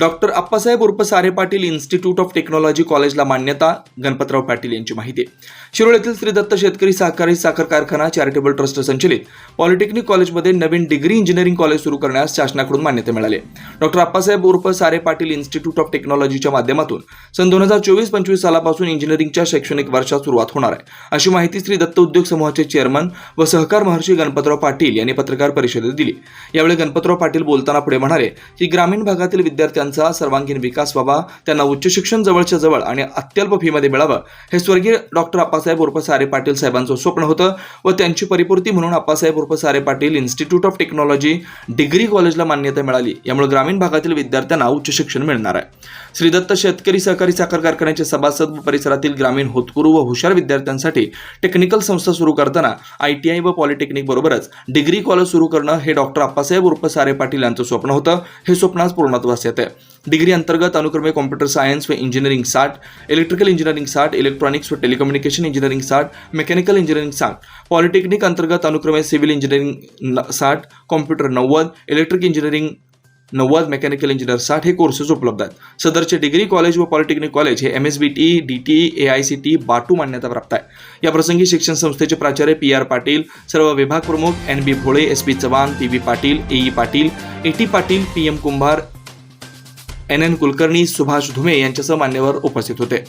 Doctor Appasaheb उर्फ Sare Patil institute of technology कॉलेजला मान्यता गणपतराव पाटील यांची माहिती. शिरोळ येथील श्री दत्त शेतकरी सहकारी साखर कारखाना चॅरिटेबल ट्रस्ट संचलित. पॉलिटेक्निक कॉलेजमध्ये नवीन डिग्री इंजिनिअरिंग कॉलेज सुरू करण्यास शासनाकडून मान्यता मिळाली. डॉक्टर अप्पासाहेब उर्फ सारे पाटील इन्स्टिट्यूट ऑफ टेक्नॉलॉजीच्या माध्यमातून सन दोन हजार चोवीस पंचवीस सालापासून इंजिनिअरिंगच्या शैक्षणिक वर्षात सुरुवात होणार आहे. अशी माहिती श्री दत्त उद्योग समूहाचे चेअरमन व सहकार महर्षी गणपतराव पाटील यांनी पत्रकार परिषदेत दिली. यावेळी गणपतराव पाटील बोलताना पुढे म्हणाले की ग्रामीण भागातील त्यांचा सर्वांगीण विकास व्हावा त्यांना उच्च शिक्षण जवळच्या जवळ आणि अत्यल्प फीमध्ये मिळावं हे स्वर्गीय डॉक्टर अप्पासाहेब उर्फ सारे पाटील साहेबांचं स्वप्न होतं व त्यांची परिपूर्ती म्हणून अप्पासाहेब उर्फ Sare Patil institute of technology degree कॉलेजला मान्यता मिळाली. यामुळे ग्रामीण भागातील विद्यार्थ्यांना उच्च शिक्षण मिळणार आहे. श्री दत्त शेतकरी सहकारी साखर कारखान्याचे सभासद व परिसरातील ग्रामीण होतकुरू व हुशार विद्यार्थ्यांसाठी टेक्निकल संस्था सुरू करताना आय टी आय व पॉलिटेक्निक बरोबरच डिग्री कॉलेज सुरू करणं हे डॉक्टर अप्पासाहेब उर्फ सारे पाटील यांचं स्वप्न होतं. हे स्वप्न आज पूर्णत्वास येत आहे डिग्री अंतर्गत अनुक्रमे कॉम्प्युटर सायन्स व इंजिनिअरिंग साठ इलेक्ट्रिकल इंजिनिअरिंग साठ इलेक्ट्रॉनिक्स व टेलिकम्युनिकेशन इंजिनिअरिंग साठ मेकॅनिकल इंजिनिअरिंग साठ. पॉलिटेक्निक अंतर्गत अनुक्रमे सिव्हिल इंजिनिअरिंग साठ कॉम्प्युटर नव्वद इलेक्ट्रिक इंजिनिअरिंग नव्वद मेकॅनिकल इंजिनियर साठ हे कोर्सेस उपलब्ध आहेत. सदरचे डिग्री कॉलेज व पॉलिटेक्निक कॉलेज हे M S B T D T A I C T BATU मान्यता प्राप्त आहे. या प्रसंगी शिक्षण संस्थेचे प्राचार्य पी आर पाटील सर्व विभाग प्रमुख N B Bhole S P Chavan P B Patil A E Patil A T Patil P M Kumbhar N N Kulkarni Subhash Dhume यांच्यासह मान्यवर उपस्थित होते.